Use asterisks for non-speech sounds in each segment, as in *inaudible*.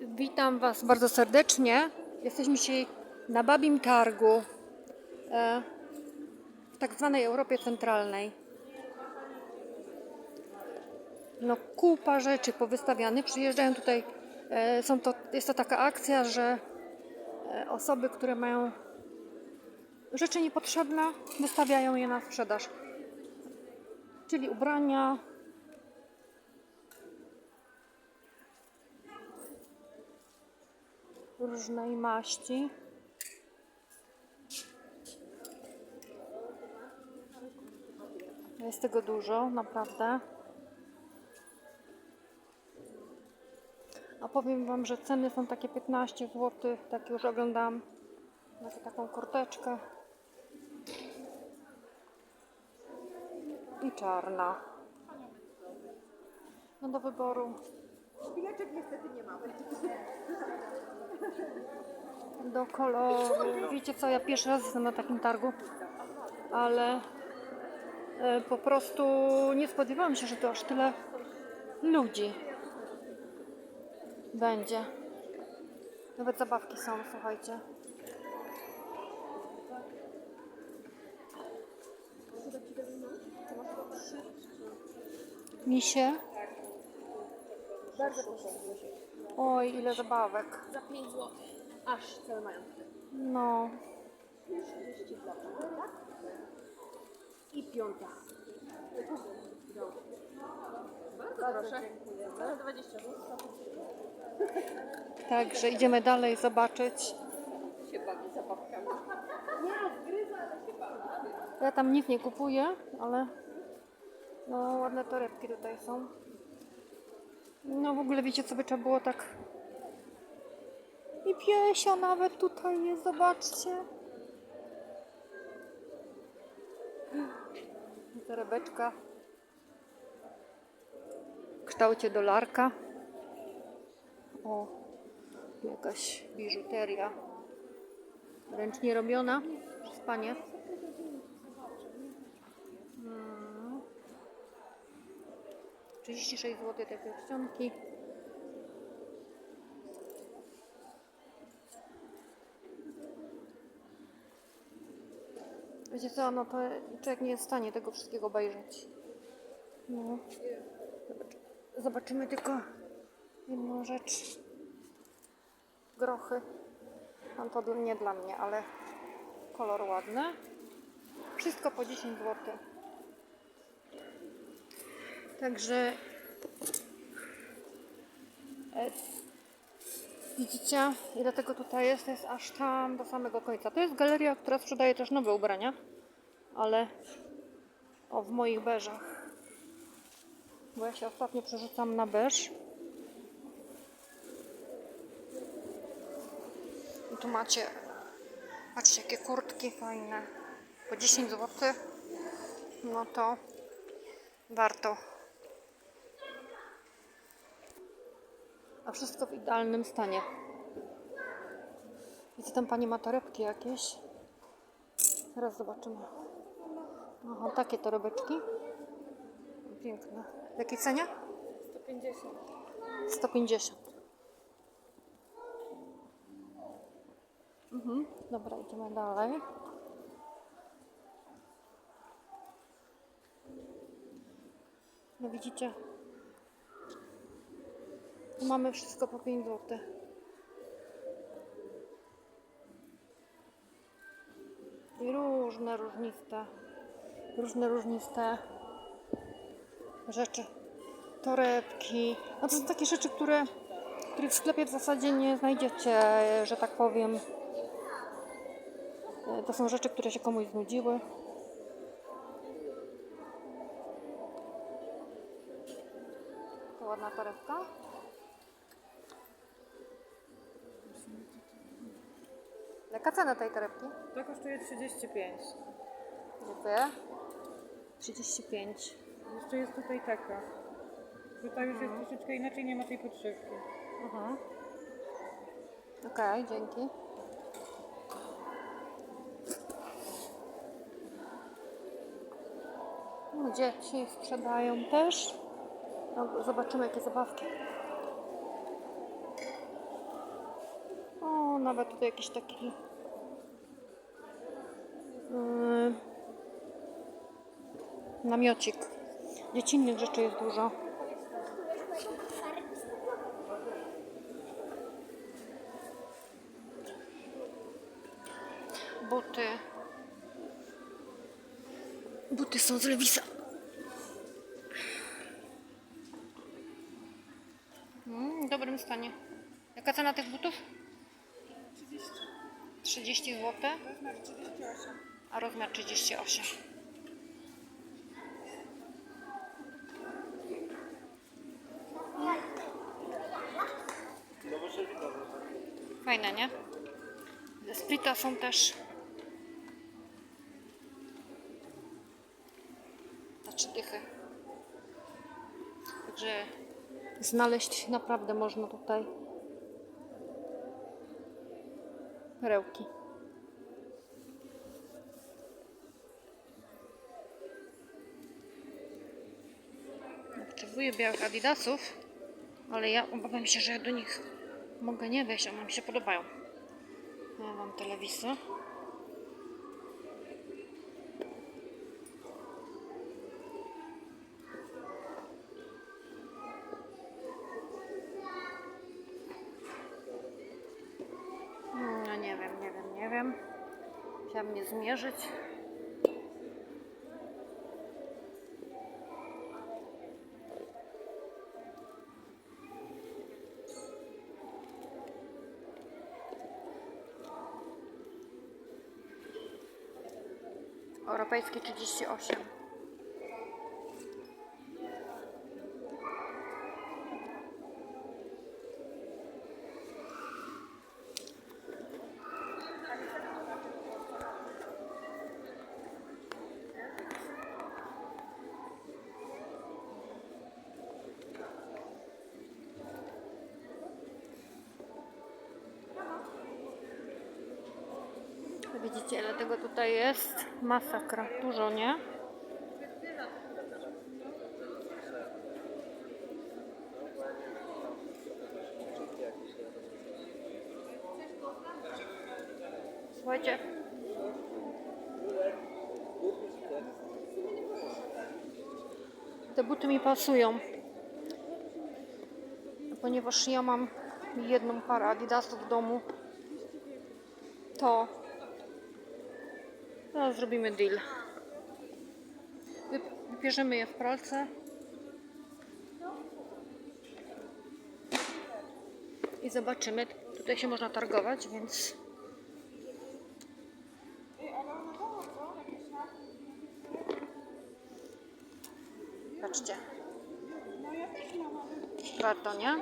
Witam Was bardzo serdecznie. Jesteśmy dzisiaj na Babim Targu e, w tak zwanej Europie Centralnej. No kupa rzeczy powystawianych. Przyjeżdżają tutaj, e, są to, jest to taka akcja, że e, osoby, które mają rzeczy niepotrzebne, wystawiają je na sprzedaż. Czyli ubrania, różnej maści. Jest tego dużo, naprawdę. A powiem Wam, że ceny są takie 15 zł, tak już oglądam. Macie taką kurteczkę. I czarna. No do wyboru. Szpileczek niestety nie mamy. Do koloru. Wiecie co, ja pierwszy raz jestem na takim targu, ale e, po prostu nie spodziewałam się, że to aż tyle ludzi będzie. Nawet zabawki są, słuchajcie. Misie. Bardzo proszę. Oj, ile zabawek. Za 5 zł. Aż cel mają. No, 32 tak? I piąta. Bardzo proszę. Za 20 zł. także idziemy dalej zobaczyć. Się bawi zabawkami. Nie, zgryza, ale się bawi. Ja tam nic nie kupuję, ale no ładne torebki tutaj są. No w ogóle wiecie co by trzeba było tak. I piesio nawet tutaj jest, zobaczcie. *gasps* Torebeczka w kształcie dolarka. O, jakaś biżuteria ręcznie robiona przez panie. 36 zł te pierścionki. Wiecie co, no to człowiek nie jest w stanie tego wszystkiego obejrzeć. No. Zobacz- Zobaczymy tylko jedną rzecz. Grochy. No to nie dla mnie, ale kolor ładny. Wszystko po 10 zł. Także e, widzicie, ile tego tutaj jest, to jest aż tam do samego końca. To jest galeria, która sprzedaje też nowe ubrania, ale o, w moich beżach. Bo ja się ostatnio przerzucam na beż. I tu macie, patrzcie jakie kurtki fajne. Po 10 zł. No to warto. A wszystko w idealnym stanie. Widzę tam pani ma torebki jakieś. Teraz zobaczymy. Aha, takie torebeczki. Piękne. W jakiej cenie? 150. 150. Mhm. Dobra, idziemy dalej. No widzicie? Mamy wszystko po 5 zł. I różne, różniste, różne, różniste rzeczy. Torebki. No to są takie rzeczy, które, których w sklepie w zasadzie nie znajdziecie, że tak powiem. To są rzeczy, które się komuś znudziły. Ładna torebka. Jaka cena tej torebki? To kosztuje 35. Dziękuję. 35. Jeszcze jest tutaj taka. Że ta już jest troszeczkę inaczej, nie ma tej podszewki. Mhm. Okej, dzięki. No, Dzieci sprzedają też. No, zobaczymy jakie zabawki. O, nawet tutaj jakiś taki. Namiocik. Dziecinnych rzeczy jest dużo. Buty. Buty są z Lewisa. Mm, w dobrym stanie. Jaka cena tych butów? 30. 30 zł, Rozmiar 38. a rozmiar 38. Fajne, nie? Ze Splita są też za trzy dychy. Także znaleźć naprawdę można tutaj perełki. Potrzebuję białych adidasów, ale ja obawiam się, że ja do nich mogę nie wejść, one mi się podobają. Ja mam telewizor. No nie wiem, nie wiem, nie wiem. Chciałabym je zmierzyć. Europejski 38. Widzicie, ile tego tutaj jest? Masakra. Dużo, nie? Słuchajcie. Te buty mi pasują. Ponieważ ja mam jedną parę adidasów w domu, to Teraz zrobimy deal. Wyp- Wybierzemy je w pralce. I zobaczymy. Tutaj się można targować, więc patrzcie. No Warto, nie?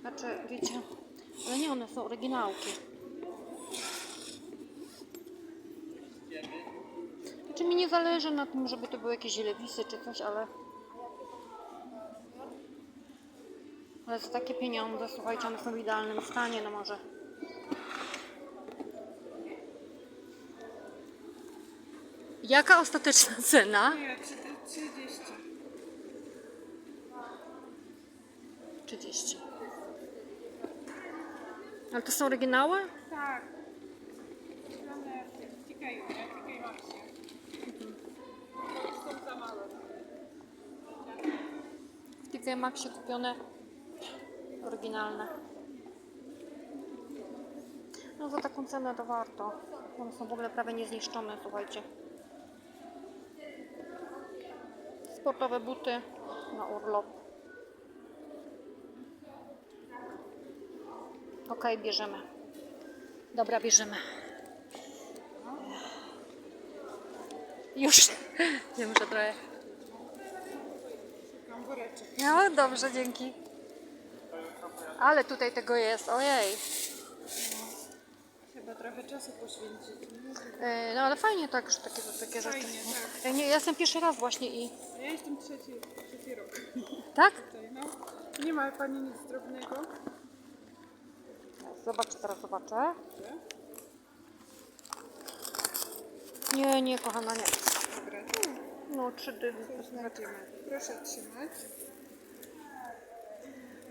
Znaczy, wiecie, ale nie, one są oryginałki. Znaczy mi nie zależy na tym, żeby to były jakieś lewisy czy coś, ale... Ale za takie pieniądze, słuchajcie, one są w idealnym stanie, no może... Jaka ostateczna *laughs* cena? Nie, 30. 30. Ale to są oryginały? Tak. One w TK, nie? TK Maxie. Są za małe. W TK Maxie kupione oryginalne. No za taką cenę to warto. One są w ogóle prawie niezniszczone, słuchajcie. Sportowe buty na urlop. Okej, bierzemy. Dobra, bierzemy. Już. *laughs* Nie muszę trochę. No dobrze, dzięki. Ale tutaj tego jest, ojej. Chyba trochę czasu poświęcić. E, No ale fajnie tak, że takie, takie rzeczy. Fajnie, tak. E, Nie, ja jestem pierwszy raz właśnie i. Ja jestem trzeci, trzeci rok Tak? tutaj, no. Nie ma pani nic drobnego? Zobaczę, teraz zobaczę. Nie, nie, kochana, nie. Dobra, No, trzy dychy. Proszę trzymać.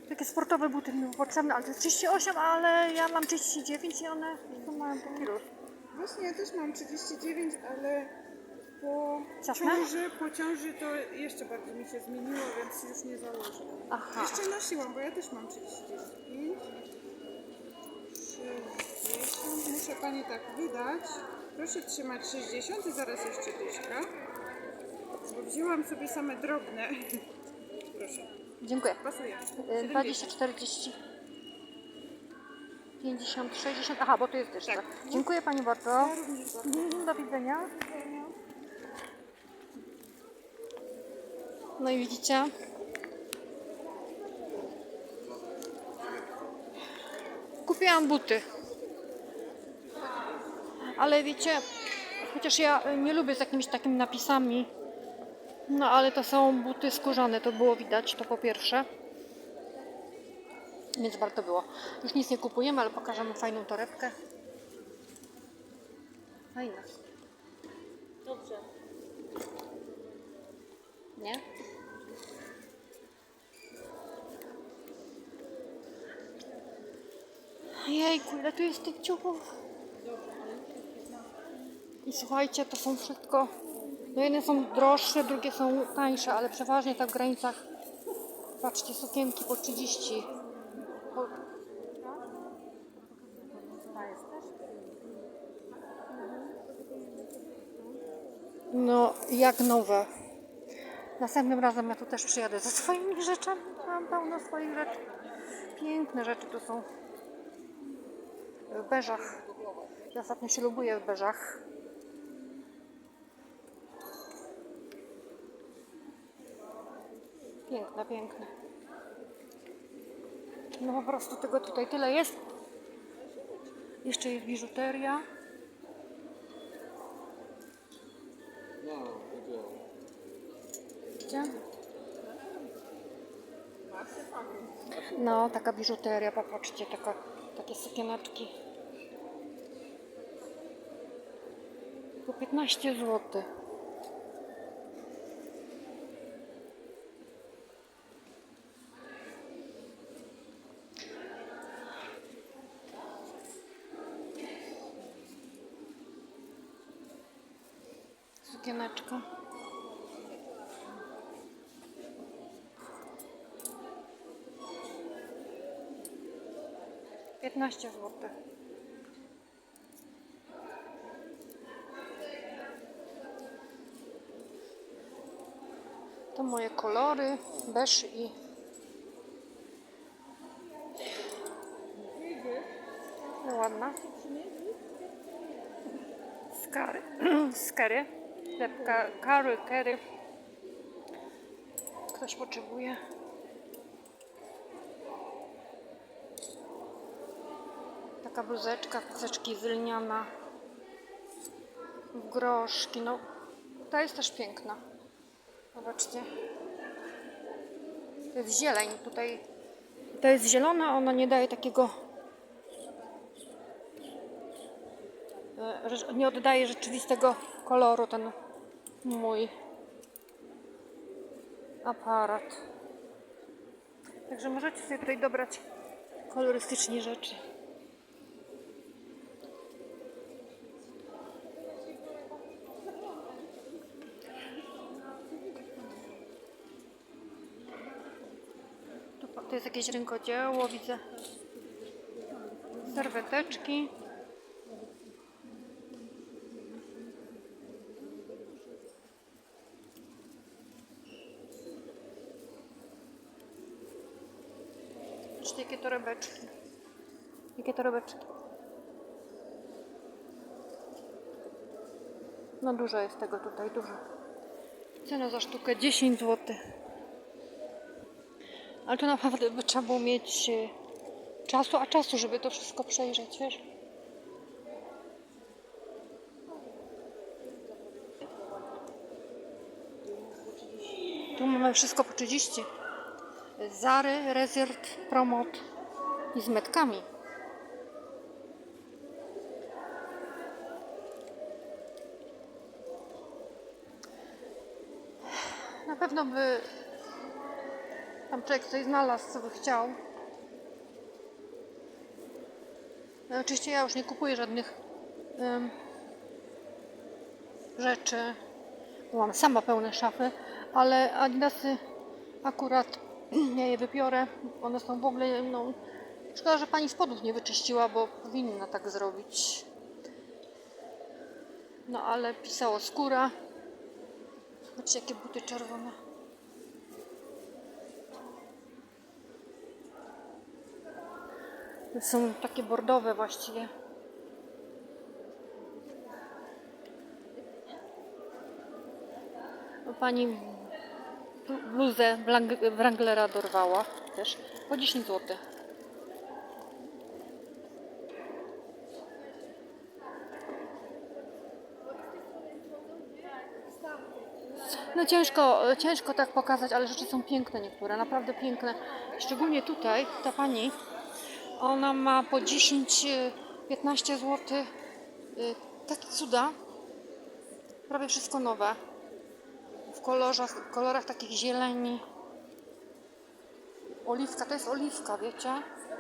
takie sportowe buty mi były potrzebne, ale to jest 38, ale ja mam 39 i one tu mają taki róż. Właśnie ja też mam 39, ale po Ciasne? ciąży, po ciąży to jeszcze bardziej mi się zmieniło, więc już nie założę. Aha. Jeszcze nosiłam, bo ja też mam 39. 60. Muszę Pani tak wydać. Proszę trzymać 60 i zaraz jeszcze dyszka. Bo wzięłam sobie same drobne. *laughs* Proszę, Dziękuję. pasuje. Y, 20, 40, 50, 60. Aha, bo tu jest dyszka. Tak. Dziękuję Pani bardzo. Ja również bardzo. Mhm, Do widzenia. No i widzicie? Kupiłam buty. Ale wiecie, chociaż ja nie lubię z jakimiś takimi napisami, no ale to są buty skórzane, to było widać, to po pierwsze. Więc warto było. Już nic nie kupujemy, ale pokażemy fajną torebkę. Fajna. Dobrze. Nie? Jejku, ile tu jest tych ciuchów? I słuchajcie, to są wszystko. No jedne są droższe, drugie są tańsze, ale przeważnie tak w granicach. Patrzcie, sukienki po 30. Po... No, jak nowe. Następnym razem ja tu też przyjadę ze swoimi rzeczami. Mam pełno swoich rzeczy. Piękne rzeczy tu są. W beżach. Ja ostatnio się lubuję w beżach. Piękne, piękne. No po prostu tego tutaj tyle jest. Jeszcze jest biżuteria. Gdzie? No, taka biżuteria, popatrzcie, taka, takie sukieneczki. Po 15 zł. 15 zł. To moje kolory, beż i no ładna. Skary, *clears throat* skary, lepka, kary, kery. Ktoś potrzebuje. Taka bluzeczka, bluzeczki z lniana. W groszki. No, ta jest też piękna. Zobaczcie. To jest zieleń. Tutaj to jest zielona, ona nie daje takiego. e, Nie oddaje rzeczywistego koloru ten mój aparat. Także możecie sobie tutaj dobrać kolorystycznie rzeczy. Jest jakieś rękodzieło, widzę. Serweteczki. Patrzcie, jakie torebeczki. Jakie torebeczki. No dużo jest tego tutaj, dużo. Cena za sztukę 10 zł. Ale to naprawdę by trzeba było mieć e, czasu, a czasu, żeby to wszystko przejrzeć, wiesz? Tu mamy wszystko po 30. Zary, Resort, Promot i z metkami. Na pewno by Tam człowiek coś znalazł, co by chciał. No, oczywiście ja już nie kupuję żadnych em, rzeczy. bo Mam sama pełne szafy, ale adidasy akurat *clears throat* ja je wybiorę. One są w ogóle, no, szkoda, że pani spodów nie wyczyściła, bo powinna tak zrobić. No ale pisało skóra. Zobaczcie jakie buty czerwone. To Są takie bordowe właściwie. No, Pani bl- bluzę Wranglera dorwała też po 10 zł. No ciężko, ciężko tak pokazać, ale rzeczy są piękne niektóre, naprawdę piękne. Szczególnie tutaj ta pani, ona ma po 10-15 zł. Takie cuda. Prawie wszystko nowe. W kolorach, kolorach takich zieleni. Oliwka, to jest oliwka, wiecie?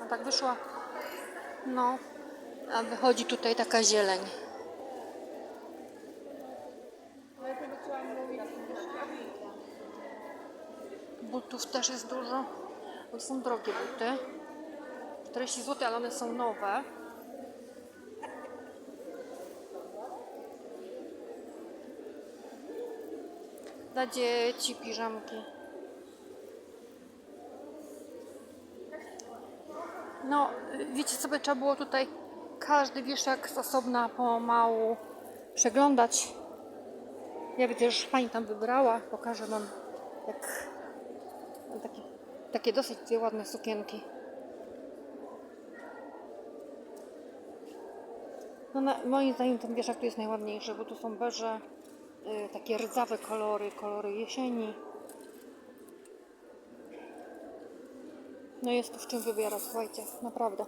A tak wyszła. No. A wychodzi tutaj taka zieleń. Butów też jest dużo. Bo są drogie buty. 40 zł, ale one są nowe. Dla dzieci piżamki. No, wiecie co by trzeba było tutaj każdy wieszak z osobna pomału przeglądać. Ja widzę, że pani tam wybrała. Pokażę wam jak Mam takie, takie dosyć ładne sukienki. No na, moim zdaniem ten wieszak tu jest najładniejszy, bo tu są beże, y, takie rdzawe kolory, kolory jesieni. No jest tu w czym wybierać, słuchajcie, naprawdę.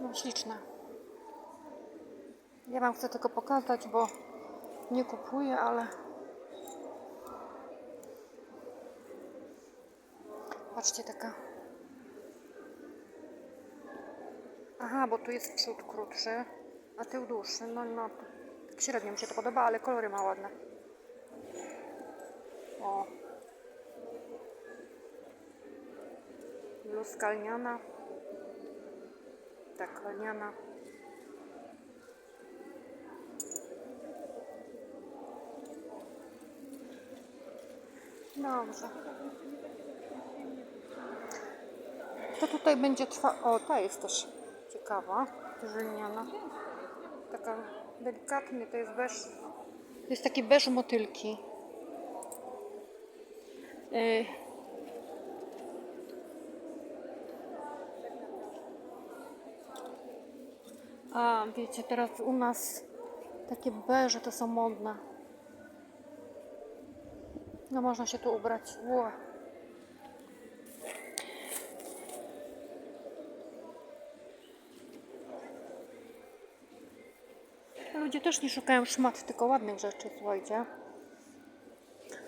No śliczne. Ja Wam chcę tylko pokazać, bo nie kupuję, ale patrzcie taka. Aha, bo tu jest przód krótszy, a tył dłuższy. No, no, średnio mi się to podoba, ale kolory ma ładne. O. Bluzka lniana. Tak, lniana. Dobrze. To tutaj będzie trwa... O, ta jest też ciekawa. Żylniana. Taka delikatny, to jest beż. To jest taki beż motylki. Y... A, wiecie, teraz u nas takie beże to są modne. No można się tu ubrać. Ło. Ludzie też nie szukają szmat, tylko ładnych rzeczy, słuchajcie.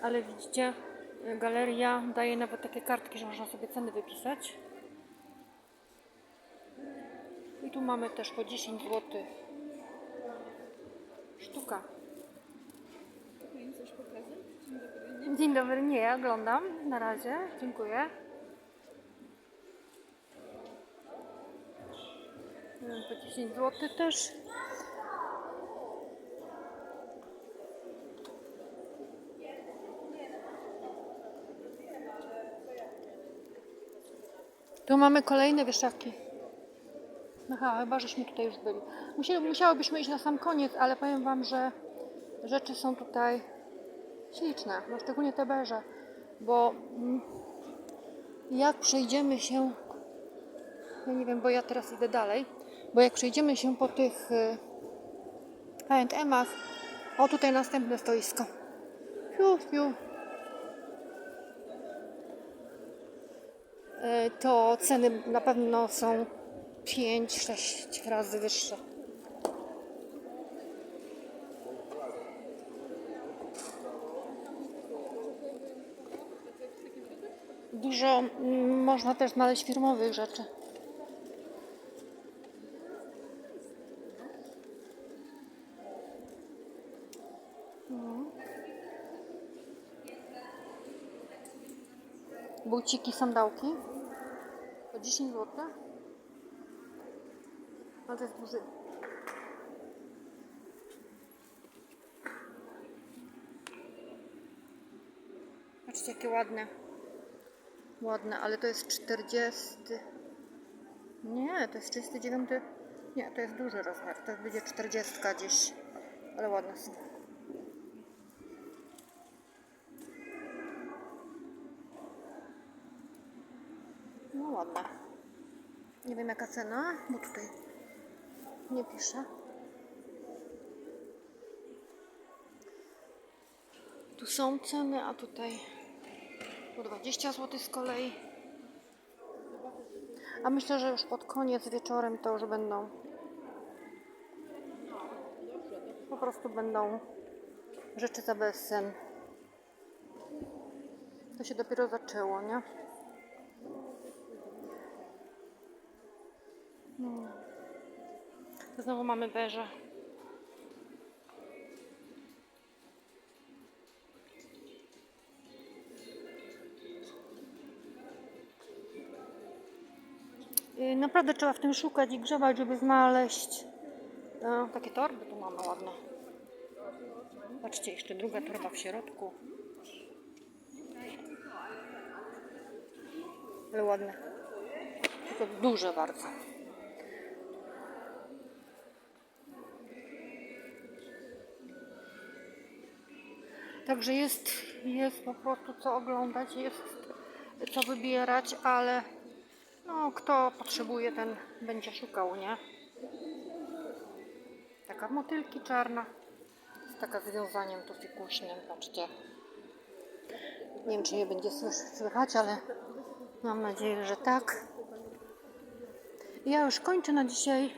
Ale widzicie, galeria daje nawet takie kartki, że można sobie ceny wypisać. I tu mamy też po 10 zł. Sztuka. Dzień dobry. Nie, ja oglądam. Na razie, dziękuję. Po 10 zł też. Tu mamy kolejne wieszaki. Aha, chyba żeśmy tutaj już byli. Musieli, musiałybyśmy iść na sam koniec, ale powiem Wam, że rzeczy są tutaj śliczne, no szczególnie te beże, bo mm, jak przejdziemy się, ja nie wiem, bo ja teraz idę dalej, bo jak przejdziemy się po tych y, H&M-ach, o tutaj następne stoisko. Fiu, fiu. E, to ceny na pewno no, są 5-6 razy wyższe. Dużo można też znaleźć firmowych rzeczy. Buciki, sandałki. Po 10 zł. Ale to jest duży. Patrzcie, jakie ładne. Ładne, ale to jest 40. Nie, to jest 39. Nie, to jest duży rozmiar. To będzie 40 gdzieś. Ale ładne są. No ładne. Nie wiem jaka cena, bo tutaj nie pisze. Tu są ceny, a tutaj po 20 zł z kolei. A myślę, że już pod koniec wieczorem to już będą. Po prostu będą rzeczy za bezsen. To się dopiero zaczęło, nie? No. Znowu mamy beże. Y, Naprawdę trzeba w tym szukać i grzebać, żeby znaleźć no, takie torby tu mamy ładne. Patrzcie, jeszcze druga torba w środku. Ale ładne. Tylko duże bardzo. Także jest, jest po prostu co oglądać, jest co wybierać, ale no, kto potrzebuje, ten będzie szukał, nie? Taka motylki czarna. Z taka związaniem tu fikuśnym, patrzcie. Nie wiem, czy je będzie słychać, ale mam nadzieję, że tak. Ja już kończę na dzisiaj.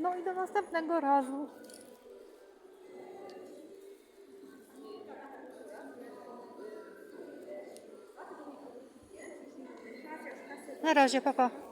No i do następnego razu. Na razie, papa.